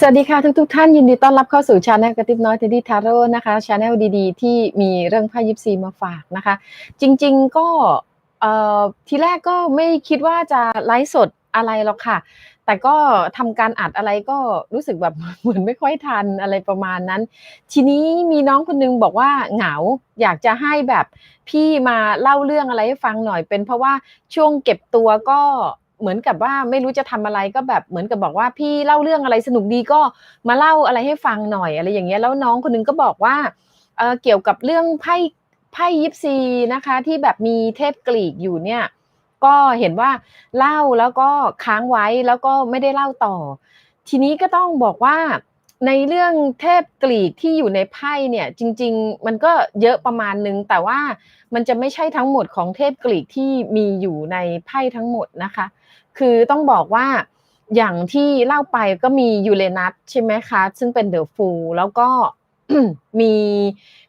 สวัสดีค่ะทุกทท่านยินดีต้อนรับเข้าสู่ชาแนลกระติบน้อยเทดดี้ทาโร่นะคะชาแนลดีๆ ที่มีเรื่องไพ่ยิปซีมาฝากนะคะ จริงๆก็ทีแรกก็ไม่คิดว่าจะไลฟ์สดอะไรหรอกค่ะ แต่ก็ทำการอัดอะไรก็รู้สึกแบบเหมือนไม่ค่อยทันอะไรประมาณนั้น ทีนี้มีน้องคนนึงบอกว่าเหงาอยากจะให้แบบพี่มาเล่าเรื่องอะไรให้ฟังหน่อยเป็นเพราะว่าช่วงเก็บตัวก็ เหมือนกับว่าไม่รู้จะทำอะไรก็แบบเหมือนกับบอกว่าพี่เล่าเรื่องอะไรสนุกดีก็มาเล่าอะไรให้ฟังหน่อยอะไรอย่างเงี้ยแล้วน้องคนนึงก็บอกว่าเเกี่ยวกับเรื่องไพ่ไพ่ยิปซีนะคะ ที่แบบมีเทพกรีกอยู่เนี่ยก็เห็นว่าเล่าแล้วก็ค้างไว้แล้วก็ไม่ได้เล่าต่อ ทีนี้ก็ต้องบอกว่า ในเรื่องเทพกรีกที่อยู่ในไพ่เนี่ยจริง ๆ มันก็เยอะประมาณนึง แต่ว่ามันจะไม่ใช่ทั้งหมดของเทพกรีกที่มีอยู่ในไพ่ทั้งหมดนะคะ คือต้องบอกว่าอย่างที่เล่าไปก็มียูเรนัสใช่ไหมคะ ซึ่งเป็นเดอะฟูลแล้วก็ มี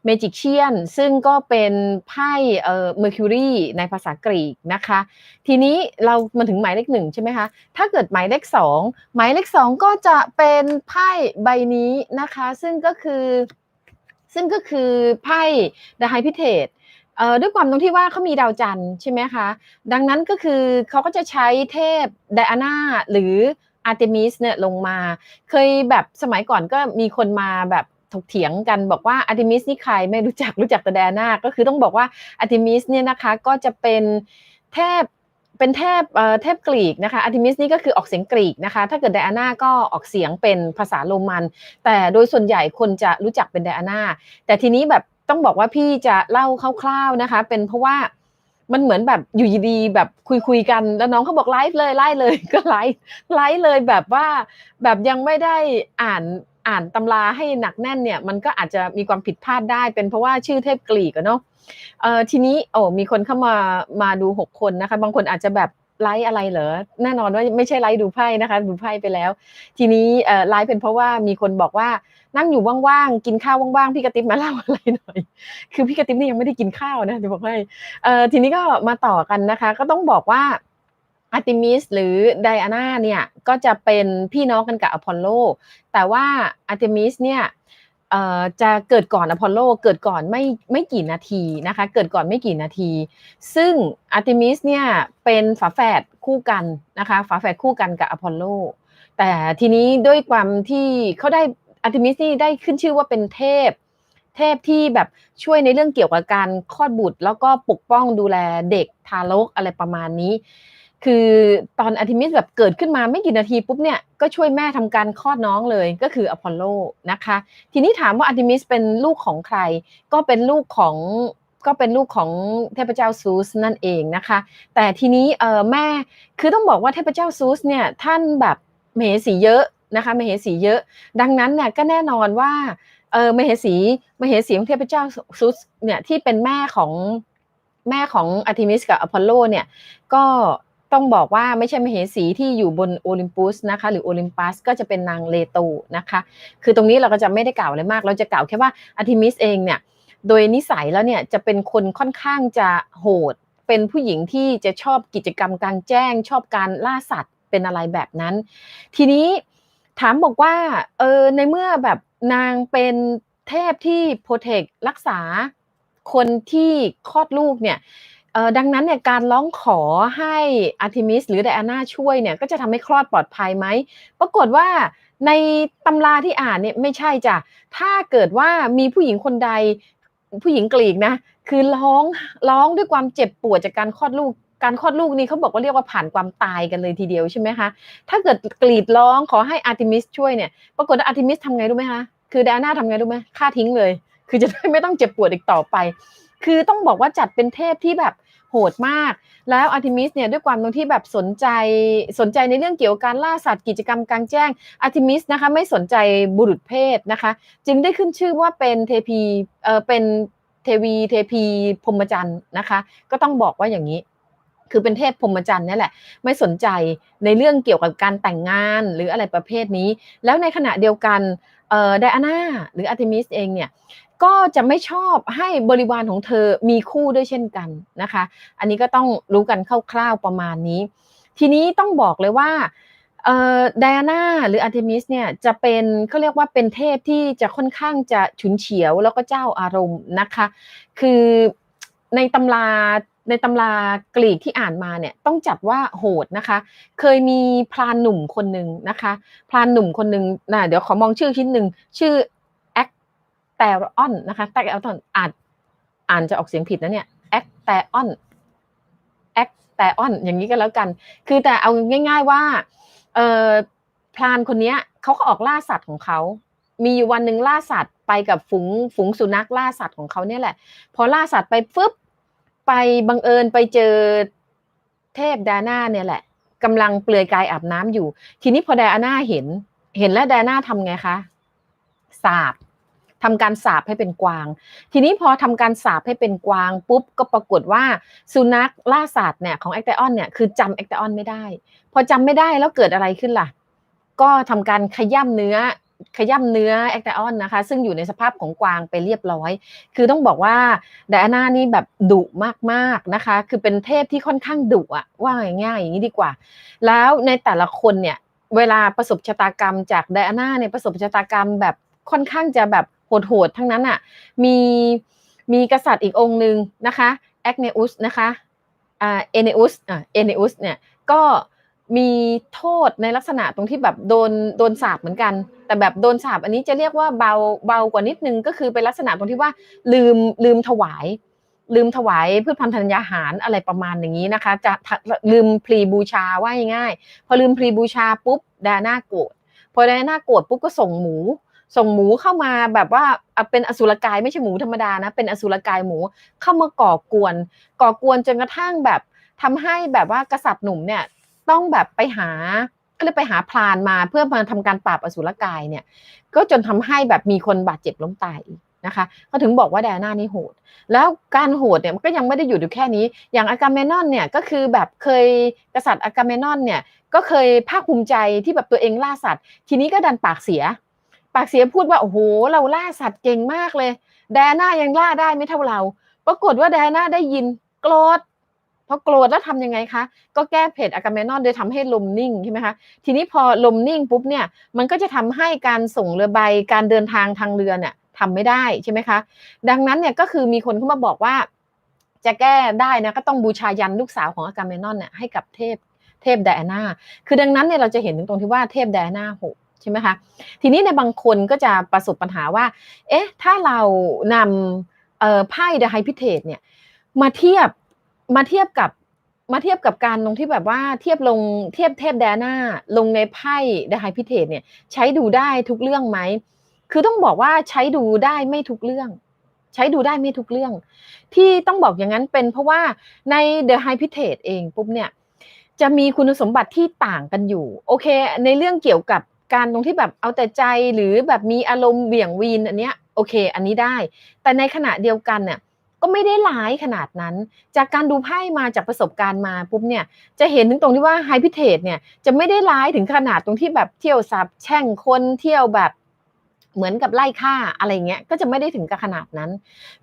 เมจิกเชียนซึ่งก็เป็นไพ่เอ่อเมอร์คิวรีในภาษากรีกนะคะ ทีนี้เรามาถึงหมายเลขหนึ่งใช่ไหมคะ ถ้าเกิดหมายเลขสองหมายเลขสองก็จะเป็นไพ่ใบนี้นะคะ ซึ่งก็คือซึ่งก็คือไพ่ The High p i t a g e เอ่อด้วยความตรงที่ว่าเขามีดาวจันทร์ใช่ไหมคะ ดังนั้นก็คือเขาก็จะใช้เทพไดอาน่าหรืออาร์เตมิสเนี่ยลงมา เคยแบบสมัยก่อนก็มีคนมาแบบ ถกเถียงกันบอกว่าอาร์เตมิสนี่ใครไม่รู้จักรู้จักแต่ไดน่าก็คือต้องบอกว่าอาร์เตมิสเนี่ยนะคะก็จะเป็นเทพเป็นเทพเอ่อเทพกรีกนะคะอาร์เตมิสนี่ก็คือออกเสียงกรีกนะคะ ถ้าเกิดไดอาน่าก็ออกเสียงเป็นภาษาโรมัน แต่โดยส่วนใหญ่คนจะรู้จักเป็นไดอาน่า แต่ทีนี้แบบต้องบอกว่าพี่จะเล่าคร่าวๆนะคะ เป็นเพราะว่ามันเหมือนแบบอยู่ดีๆแบบคุยคุยๆกันแล้วน้องเขาบอกไลฟ์เลยไล่เลยก็ไลฟ์ไลฟ์เลยแบบว่าแบบยังไม่ได้อ่านอ่านตำราให้หนักแน่นเนี่ยมันก็อาจจะมีความผิดพลาดได้ เป็นเพราะว่าชื่อเทพกรีกเนาะทีนี้โอ้มีคนเข้ามามาดูหกคนนะคะ บางคนอาจจะแบบไลฟ์อะไรเหรอ แน่นอนว่าไม่ใช่ไลฟ์ดูไพ่นะคะ ดูไพ่ไปแล้ว ทีนี้ไลฟ์เป็นเพราะว่ามีคนบอกว่านั่งอยู่ว่างๆ กินข้าวว่างๆ พี่กระติบมาเล่าอะไรหน่อย คือพี่กระติบนี่ยังไม่ได้กินข้าวนะจะบอกให้ทีนี้ก็มาต่อกันนะคะ ก็ต้องบอกว่า อาร์ติมิสหรือไดอาน่าเนี่ยก็จะเป็นพี่น้องกันกับอพอลโล แต่ว่าอาร์ติมิสเนี่ยจะเกิดก่อนอพอลโล เกิดก่อนไม่ไม่กี่นาทีนะคะ เกิดก่อนไม่กี่นาที ซึ่งอาร์ติมิสเนี่ยเป็นฝาแฝดคู่กันนะคะ ฝาแฝดคู่กันกับอพอลโล แต่ทีนี้ด้วยความที่เขาได้อาร์ติมิสนี่ได้ขึ้นชื่อว่าเป็นเทพ เทพที่แบบช่วยในเรื่องเกี่ยวกับการคลอดบุตร แล้วก็ปกป้องดูแลเด็กทารกอะไรประมาณนี้ คือตอนอาร์ติมิสแบบเกิดขึ้นมาไม่กี่นาทีปุ๊บเนี่ยก็ช่วยแม่ทำการคลอดน้องเลยก็คืออพอลโลนะคะ ทีนี้ถามว่าอาร์ติมิสเป็นลูกของใคร ก็เป็นลูกของก็เป็นลูกของเทพเจ้าซูสนั่นเองนะคะ แต่ทีนี้เออแม่คือต้องบอกว่าเทพเจ้าซูสเนี่ยท่านแบบมเหสีเยอะนะคะมเหสีเยอะ ดังนั้นเนี่ยก็แน่นอนว่าเออมเหสีมเหสีของเทพเจ้าซูสเนี่ยที่เป็นแม่ของแม่ของอาร์ติมิสกับอพอลโลเนี่ยก็ ต้องบอกว่าไม่ใช่มเหสีที่อยู่บนโอลิมปัสนะคะหรือโอลิมปัสก็จะเป็นนางเลโตนะคะคือตรงนี้เราก็จะไม่ได้กล่าวอะไรมาก เราจะกล่าวแค่ว่าอาร์ติมิสเองเนี่ยโดยนิสัยแล้วเนี่ยจะเป็นคนค่อนข้างจะโหด เป็นผู้หญิงที่จะชอบกิจกรรมกลางแจ้ง ชอบการล่าสัตว์เป็นอะไรแบบนั้น ทีนี้ถามบอกว่าเออในเมื่อแบบนางเป็นเทพที่โปรเทครักษาคนที่คลอดลูกเนี่ย ดังนั้นเนี่ยการร้องขอให้อาร์ติมิสหรือไดอาน่าช่วยเนี่ยก็จะทำให้คลอดปลอดภัยไหม ปรากฏว่าในตำราที่อ่านเนี่ยไม่ใช่จ้ะ ถ้าเกิดว่ามีผู้หญิงคนใดผู้หญิงกรีกนะ คือร้องร้องด้วยความเจ็บปวดจากการคลอดลูกการคลอดลูกนี่เขาบอกว่าเรียกว่าผ่านความตายกันเลยทีเดียวใช่ไหมคะ ถ้าเกิดกรีดร้องขอให้อาร์ติมิสช่วยเนี่ย ปรากฏว่าอาร์ติมิสทำไงรู้ไหมคะ คือไดอาน่าทำไงรู้ไหมฆ่าทิ้งเลย คือจะได้ไม่ต้องเจ็บปวดอีกต่อไป คือต้องบอกว่าจัดเป็นเทพที่แบบโหดมาก แล้วอาร์ติมิสเนี่ยด้วยความตรงที่แบบสนใจสนใจในเรื่องเกี่ยวกับการล่าสัตว์กิจกรรมกลางแจ้งอาร์ติมิสนะคะไม่สนใจบุรุษเพศนะคะ จึงได้ขึ้นชื่อว่าเป็นเทพีเออเป็นเทวีเทพีพรมจรรย์นะคะ ก็ต้องบอกว่าอย่างนี้คือเป็นเทพพรหมจรรย์นี่แหละ ไม่สนใจในเรื่องเกี่ยวกับการแต่งงานหรืออะไรประเภทนี้ แล้วในขณะเดียวกันเอ่อไดอาน่าหรืออาร์ติมิสเองเนี่ย ก็จะไม่ชอบให้บริวารของเธอมีคู่ด้วยเช่นกันนะคะ อันนี้ก็ต้องรู้กันคร่าวๆประมาณนี้ ทีนี้ต้องบอกเลยว่าเอ่อไดอาน่าหรืออาร์เทมิสเนี่ยจะเป็นเขาเรียกว่าเป็นเทพที่จะค่อนข้างจะฉุนเฉียวแล้วก็เจ้าอารมณ์นะคะ คือในตำราในตำรากรีกที่อ่านมาเนี่ยต้องจัดว่าโหดนะคะ เคยมีพรานหนุ่มคนหนึ่งนะคะ พรานหนุ่มคนหนึ่งนะเดี๋ยวขอมองชื่อชิ้นหนึ่งชื่อ แตรออนนะคะแตรออนอ่านอ่านจะออกเสียงผิดนะเนี่ยแอคแตรออนแอคแตรออนอย่างนี้ก็แล้วกัน คือแต่เอาง่าย ๆว่าเออพรานคนเนี้ยเขาก็ออกล่าสัตว์ของเขามีอยู่วันหนึ่งล่าสัตว์ไปกับฝูงฝูงสุนัขล่าสัตว์ของเขาเนี่ยแหละ พอล่าสัตว์ไปฟึบไปบังเอิญไปเจอเทพดาน่าเนี่ยแหละกำลังเปลือยกายอาบน้ำอยู่ ทีนี้พอดาน่าเห็น เห็นแล้วดาน่าทำไงคะสาบ ทำการสาบให้เป็นกวาง ทีนี้พอทำการสาบให้เป็นกวางปุ๊บก็ปรากฏว่าสุนัขล่าสัตว์เนี่ยของแอคเตออนเนี่ยคือจำแอคเตออนไม่ได้ พอจำไม่ได้แล้วเกิดอะไรขึ้นล่ะ ก็ทำการขย่ำเนื้อขย่ำเนื้อแอคเตออนนะคะ ซึ่งอยู่ในสภาพของกวางไปเรียบร้อย คือต้องบอกว่าไดอาน่านี่แบบดุมากๆนะคะ คือเป็นเทพที่ค่อนข้างดุอะว่าง่ายๆอย่างนี้ดีกว่า แล้วในแต่ละคนเนี่ย เวลาประสบชะตากรรมจากไดอาน่าเนี่ยประสบชะตากรรมแบบค่อนข้างจะแบบ โหดๆทั้งนั้นอะมีมีกษัตริย์อีกองค์หนึ่งนะคะแอคเนอุสนะคะอ่าเอเนอุสอ่าเอเนอุสเนี่ยก็มีโทษในลักษณะตรงที่แบบโดนโดนสาบเหมือนกัน แต่แบบโดนสาบอันนี้จะเรียกว่าเบาเบากว่านิดนึงก็คือเป็นลักษณะตรงที่ว่าลืมลืมถวาย ลืมถวายพืชพันธุ์ธัญญาหารอะไรประมาณอย่างนี้นะคะ จะลืมพลีบูชาว่าง่ายพอลืมพลีบูชาปุ๊บดาน่าโกรธพอดาน่าโกรธปุ๊บก็ส่งหมู ส่งหมูเข้ามาแบบว่าเป็นอสุรกายไม่ใช่หมูธรรมดานะเป็นอสุรกายหมูเข้ามาก่อกวน ก่อกวนจนกระทั่งแบบทำให้แบบว่ากษัตริย์หนุ่มเนี่ยต้องแบบไปหาก็เลยไปหาพรานมาเพื่อมาทำการปราบอสุรกายเนี่ย ก็จนทำให้แบบมีคนบาดเจ็บล้มตายนะคะเขาถึงบอกว่าแดน่านี่โหด แล้วการโหดเนี่ยมันก็ยังไม่ได้อยู่อยู่แค่นี้ อย่างอากาเมนอนเนี่ยก็คือแบบเคยกษัตริย์อากาเมนอนเนี่ยก็เคยภาคภูมิใจที่แบบตัวเองล่าสัตว์ ทีนี้ก็ดันปากเสีย ปากเสียพูดว่าโอ้โหเราล่าสัตว์เก่งมากเลย แดน่ายังล่าได้ไม่เท่าเรา ปรากฏว่าแดน่าได้ยินโกรธพอโกรธแล้วทำยังไงคะ ก็แก้เผ็ดอากาเมนอนโดยทำให้ลมนิ่งใช่ไหมคะ ทีนี้พอลมนิ่งปุ๊บเนี่ย มันก็จะทำให้การส่งเรือใบ การเดินทางทางเรือเนี่ยทำไม่ได้ใช่ไหมคะ ดังนั้นเนี่ยก็คือมีคนเข้ามาบอกว่า จะแก้ได้นะก็ต้องบูชายันลูกสาวของอากาเมนอนเนี่ยให้กับเทพเทพไดอาน่า คือดังนั้นเนี่ยเราจะเห็นถึงตรงที่ว่าเทพไดอาน่าโห ใช่ไหมคะทีนี้ในบางคนก็จะประสบปัญหาว่า เอ๊ะ ถ้าเรานำไพ่เดอะไฮพิเทตเนี่ยมาเทียบมาเทียบกับมาเทียบกับการลงที่แบบว่าเทียบลงเทียบเทพแดน่าลงในไพ่เดอะไฮพิเทตเนี่ยใช้ดูได้ทุกเรื่องไหมคือต้องบอกว่าใช้ดูได้ไม่ทุกเรื่อง ใช้ดูได้ไม่ทุกเรื่อง ที่ต้องบอกอย่างนั้นเป็นเพราะว่าใน The High p i t a t e เองปุ๊บเนี่ยจะมีคุณสมบัติที่ต่างกันอยู่ โอเค ในเรื่องเกี่ยวกับ การตรงที่แบบเอาแต่ใจหรือแบบมีอารมณ์เบี่ยงวีนอันเนี้ยโอเค อันนี้ได้ แต่ในขณะเดียวกันเนี่ยก็ไม่ได้ร้ายขนาดนั้น จากการดูไพ่มาจากประสบการณ์มาปุ๊บเนี่ยจะเห็นถึงตรงที่ว่าไฮพิเทตเนี่ยจะไม่ได้ร้ายถึงขนาดตรงที่แบบเที่ยวสับแช่งคนเที่ยวแบบเหมือนกับไล่ฆ่าอะไรเงี้ยก็จะไม่ได้ถึงกับขนาดนั้น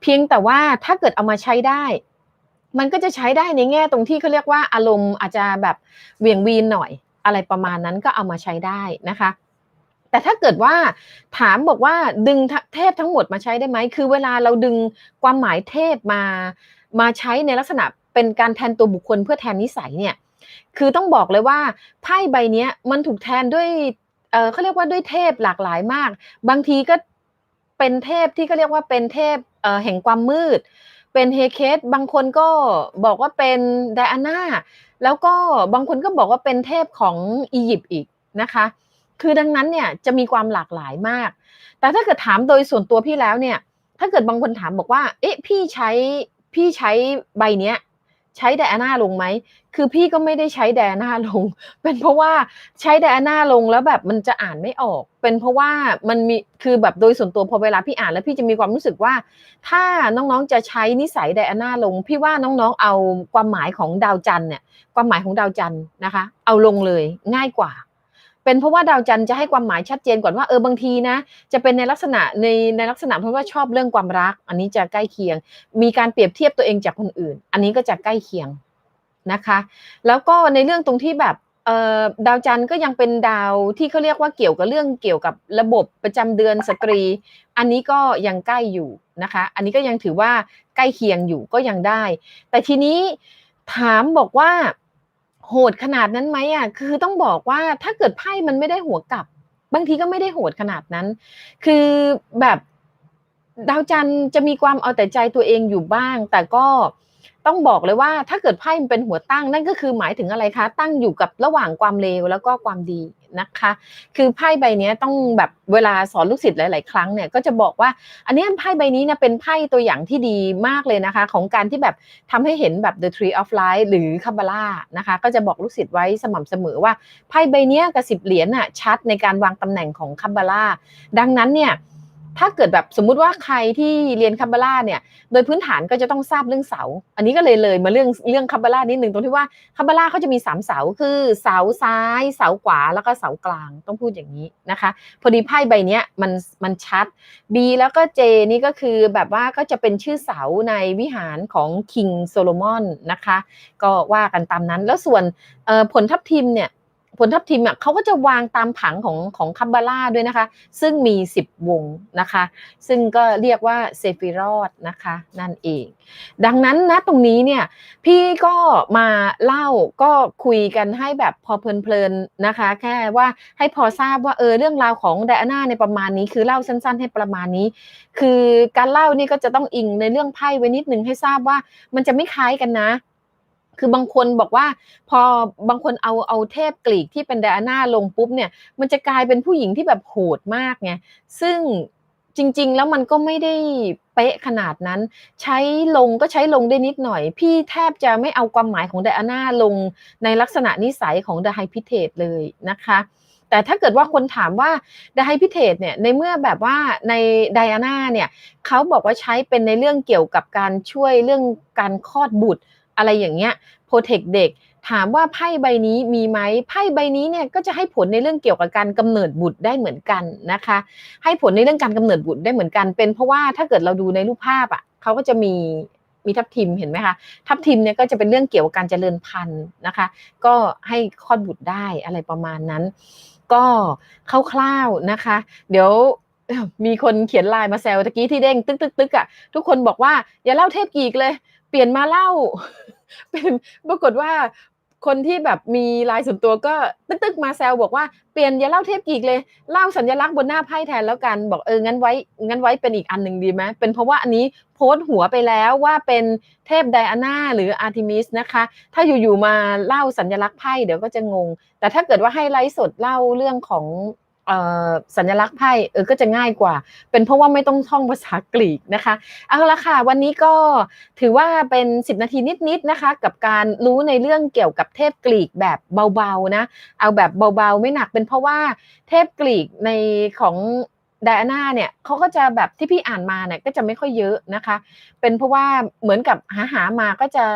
เพียงแต่ว่าถ้าเกิดเอามาใช้ได้ มันก็จะใช้ได้ในแง่ตรงที่เขาเรียกว่าอารมณ์อาจจะแบบเวียงวีนหน่อย อะไรประมาณนั้นก็เอามาใช้ได้นะคะ แต่ถ้าเกิดว่าถามบอกว่าดึงเทพทั้งหมดมาใช้ได้ไหม คือเวลาเราดึงความหมายเทพมามาใช้ในลักษณะเป็นการแทนตัวบุคคลเพื่อแทนนิสัยเนี่ย คือต้องบอกเลยว่าไพ่ใบนี้มันถูกแทนด้วยเออเขาเรียกว่าด้วยเทพหลากหลายมาก บางทีก็เป็นเทพที่เขาเรียกว่าเป็นเทพเออแห่งความมืด เป็นเฮเคสบางคนก็บอกว่าเป็นไดอาน่า แล้วก็บางคนก็บอกว่าเป็นเทพของอียิปต์อีกนะคะ คือดังนั้นเนี่ยจะมีความหลากหลายมาก แต่ถ้าเกิดถามโดยส่วนตัวพี่แล้วเนี่ย ถ้าเกิดบางคนถามบอกว่า เอ๊ะพี่ใช้พี่ใช้ใบเนี้ย ใช้ไดอาน่าลงไหม คือพี่ก็ไม่ได้ใช้ไดอาน่าลง เป็นเพราะว่าใช้ไดอาน่าลงแล้วแบบมันจะอ่านไม่ออก เป็นเพราะว่ามันมี คือแบบโดยส่วนตัวพอเวลาพี่อ่านแล้วพี่จะมีความรู้สึกว่า ถ้าน้องๆจะใช้นิสัยไดอาน่าลง พี่ว่าน้องๆเอาความหมายของดาวจันเนี่ย ความหมายของดาวจันนะคะ เอาลงเลยง่ายกว่า เป็นเพราะว่าดาวจันทร์จะให้ความหมายชัดเจนก่อนว่าเออบางทีนะ จะเป็นในลักษณะในในลักษณะเพราะว่าชอบเรื่องความรัก อันนี้จะใกล้เคียง มีการเปรียบเทียบตัวเองจากคนอื่น อันนี้ก็จะใกล้เคียงนะคะ แล้วก็ในเรื่องตรงที่แบบเออดาวจันทร์ก็ยังเป็นดาวที่เขาเรียกว่าเกี่ยวกับเรื่องเกี่ยวกับระบบประจำเดือนสตรี อันนี้ก็ยังใกล้อยู่นะคะ อันนี้ก็ยังถือว่าใกล้เคียงอยู่ก็ยังได้ แต่ทีนี้ถามบอกว่า โหดขนาดนั้นไหมอะคือต้องบอกว่าถ้าเกิดไพ่มันไม่ได้หัวกลับ บางทีก็ไม่ได้โหดขนาดนั้น คือแบบดาวจันทร์จะมีความเอาแต่ใจตัวเองอยู่บ้าง แต่ก็ ต้องบอกเลยว่าถ้าเกิดไพ่มันเป็นหัวตั้งนั่นก็คือหมายถึงอะไรคะ ตั้งอยู่กับระหว่างความเลวแล้วก็ความดีนะคะ คือไพ่ใบนี้ต้องแบบเวลาสอนลูกศิษย์หลาย ๆ ครั้งเนี่ยก็จะบอกว่า อันนี้ไพ่ใบนี้เนี่ยเป็นไพ่ตัวอย่างที่ดีมากเลยนะคะ ของการที่แบบทำให้เห็นแบบ the tree of life หรือคาบาล่านะคะ ก็จะบอกลูกศิษย์ไว้สม่ำเสมอว่าไพ่ใบนี้กับสิบเหรียญน่ะชัดในการวางตำแหน่งของคาบาล่าดังนั้นเนี่ย ถ้าเกิดแบบสมมุติว่าใครที่เรียนคาบาล่าเนี่ย โดยพื้นฐานก็จะต้องทราบเรื่องเสา อันนี้ก็เลยเลยมาเรื่องเรื่องคาบาล่านิดหนึ่งตรงที่ว่าคาบาล่าเขาจะมีสามเสาคือเสาซ้าย เสาขวาแล้วก็เสากลางต้องพูดอย่างนี้นะคะ พอดีไพ่ใบเนี้ยมันมันชัด B แล้วก็ J นี่ก็คือแบบว่าก็จะเป็นชื่อเสาในวิหารของคิงโซโลมอนนะคะ ก็ว่ากันตามนั้นแล้วส่วนผลทับทิมเนี่ย ผลทับทิมอะเขาก็จะวางตามผังของของคัมบาร่าด้วยนะคะ ซึ่งมี 10 วงนะคะ ซึ่งก็เรียกว่าเซฟิรอดนะคะนั่นเอง ดังนั้นนะตรงนี้เนี่ยพี่ก็มาเล่าก็คุยกันให้แบบพอเพลินๆนะคะ แค่ว่าให้พอทราบว่าเออเรื่องราวของไดอาน่าในประมาณนี้คือเล่าสั้น ๆ ให้ประมาณนี้ คือการเล่านี่ก็จะต้องอิงในเรื่องไพ่ไว้นิดนึงให้ทราบว่ามันจะไม่คล้ายกันนะ คือบางคนบอกว่าพอบางคนเอาเอาเทพกรีกที่เป็นไดอาน่าลงปุ๊บเนี่ย มันจะกลายเป็นผู้หญิงที่แบบโหดมากไงซึ่งจริง ๆ แล้วมันก็ไม่ได้เป๊ะขนาดนั้น ใช้ลงก็ใช้ลงได้นิดหน่อย พี่แทบจะไม่เอาความหมายของไดอาน่าลงในลักษณะนิสัยของเดอะไฮพิเทตเลยนะคะแต่ถ้าเกิดว่าคนถามว่าไดไฮพิเทตเนี่ยในเมื่อแบบว่าในไดอาน่าเนี่ยเขาบอกว่าใช้เป็นในเรื่องเกี่ยวกับการช่วยเรื่องการคลอดบุตร อะไรอย่างเงี้ยโปรเทคเด็กถามว่าไพ่ใบนี้มีไหมไพ่ใบนี้เนี่ยก็จะให้ผลในเรื่องเกี่ยวกับการกำเนิดบุตรได้เหมือนกันนะคะ ให้ผลในเรื่องการกำเนิดบุตรได้เหมือนกัน เป็นเพราะว่าถ้าเกิดเราดูในรูปภาพอะเขาก็จะมีมีทับทิมเห็นไหมคะทับทิมเนี่ยก็จะเป็นเรื่องเกี่ยวกับการเจริญพันธุ์นะคะ ก็ให้คลอดบุตรได้อะไรประมาณนั้น ก็คร่าวๆนะคะ เดี๋ยวมีคนเขียนไลน์มาแซวตะกี้ที่เด้งตึกตึกตึกอะทุกคนบอกว่าอย่าเล่าเทพกีกเลย ปลี่ยนมาเล่า เป็นปรากฏว่าคนที่แบบมีลายส่วนตัวก็ตึ๊กๆมาแซวบอกว่าเปลี่ยนอย่าเล่าเทพกีกเลยเล่าสัญลักษณ์บนหน้าไพ่แทนแล้วกันบอกเอองั้นไว้งั้นไว้เป็นอีกอันหนึ่งดีไหมเป็นเพราะว่าอันนี้โพสต์หัวไปแล้วว่าเป็นเทพไดอาน่าหรืออาร์ติมิสนะคะ ถ้าอยู่ๆมาเล่าสัญลักษณ์ไพ่เดี๋ยวก็จะงง แต่ถ้าเกิดว่าให้ไลฟ์สดเล่าเรื่องของ สัญลักษณ์ไพ่เออก็จะง่ายกว่า เป็นเพราะว่าไม่ต้องท่องภาษากรีกนะคะเอาละค่ะวันนี้ก็ถือว่าเป็น 10 นาทีนิดๆนะคะ กับการรู้ในเรื่องเกี่ยวกับเทพกรีกแบบเบาๆนะเอาแบบเบาๆไม่หนักเป็นเพราะว่าเทพกรีกในของไดอาน่าเนี่ยเขาก็จะแบบที่พี่อ่านมาเนี่ยก็จะไม่ค่อยเยอะนะคะ เป็นเพราะว่าเหมือนกับหาหามาก็จะ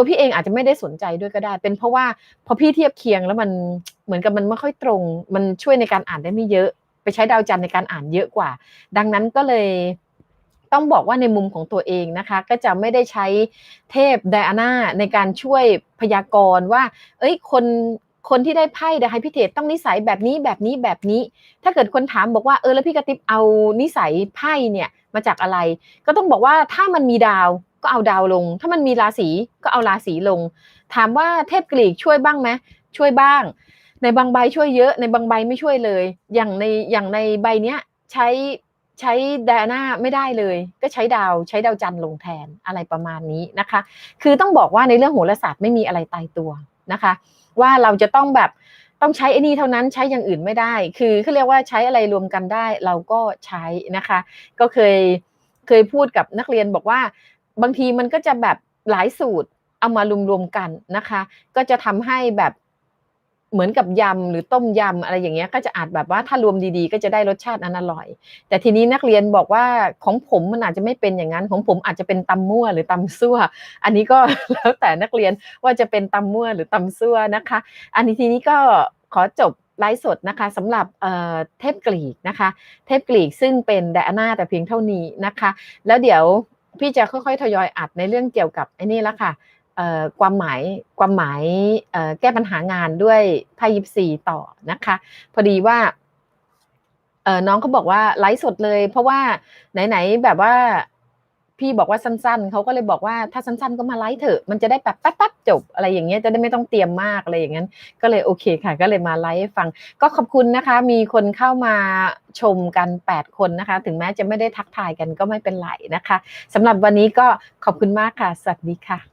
ตัวพี่เองอาจจะไม่ได้สนใจด้วยก็ได้ เป็นเพราะว่าพอพี่เทียบเคียงแล้วมันเหมือนกับมันไม่ค่อยตรง มันช่วยในการอ่านได้ไม่เยอะ ไปใช้ดาวจันทร์ในการอ่านเยอะกว่า ดังนั้นก็เลยต้องบอกว่าในมุมของตัวเองนะคะ ก็จะไม่ได้ใช้เทพไดอาน่าในการช่วยพยากรณ์ว่า เอ้ยคนคนที่ได้ไพ่เดอะไฮพิเทตต้องนิสัยแบบนี้แบบนี้แบบนี้ ถ้าเกิดคนถามบอกว่าเออแล้วพี่กระติบเอานิสัยไพ่เนี่ยมาจากอะไร ก็ต้องบอกว่าถ้ามันมีดาว ก็เอาดาวลง ถ้ามันมีราศีก็เอาราศีลง ถามว่าเทพกรีกช่วยบ้างไหมช่วยบ้าง ในบางใบช่วยเยอะในบางใบไม่ช่วยเลย อย่างในอย่างในใบเนี้ยใช้ใช้ดาน่าไม่ได้เลย ก็ใช้ดาวใช้ดาวจันทร์ลงแทนอะไรประมาณนี้นะคะ คือต้องบอกว่าในเรื่องโหราศาสตร์ไม่มีอะไรตายตัวนะคะ ว่าเราจะต้องแบบต้องใช้ไอ้นี่เท่านั้นใช้อย่างอื่นไม่ได้ คือเขาเรียกว่าใช้อะไรรวมกันได้เราก็ใช้นะคะ ก็เคยเคยพูดกับนักเรียนบอกว่า บางทีมันก็จะแบบหลายสูตรเอามารวมๆกันนะคะ ก็จะทำให้แบบเหมือนกับยำหรือต้มยำอะไรอย่างเงี้ยก็จะอาจแบบว่าถ้ารวมดีๆ ก็จะได้รสชาติอันอร่อย แต่ทีนี้นักเรียนบอกว่าของผมมันอาจจะไม่เป็นอย่างนั้นของผมอาจจะเป็นตำมั่วหรือตำซั่ว อันนี้ก็แล้วแต่นักเรียนว่าจะเป็นตำมั่วหรือตำซั่วนะคะ อันนี้ทีนี้ก็ขอจบไลฟ์สดนะคะสำหรับเทพกรีกนะคะ เทพกรีกซึ่งเป็นไดอาน่าแต่เพียงเท่านี้นะคะ แล้วเดี๋ยว พี่จะค่อยๆ ทยอยอัดในเรื่องเกี่ยวกับไอ้นี่ละค่ะเอ่อความหมายความหมายเอ่อแก้ปัญหางานด้วยไพ่ยิปซีต่อนะคะ พอดีว่าน้องเขาบอกว่าไลฟ์สดเลย เพราะว่าไหนๆแบบว่า พี่บอกว่าสั้น ๆเขาก็เลยบอกว่าถ้าสั้น ๆ ก็มาไลฟ์เถอะมันจะได้แบบแป๊บๆจบอะไรอย่างเงี้ยจะได้ไม่ต้องเตรียมมากอะไรอย่างนั้น ก็เลยโอเคค่ะ ก็เลยมาไลฟ์ฟัง ก็ขอบคุณนะคะ มีคนเข้ามาชมกัน 8 คนนะคะ ถึงแม้จะไม่ได้ทักทายกันก็ไม่เป็นไรนะคะสำหรับวันนี้ก็ขอบคุณมากค่ะ สวัสดีค่ะ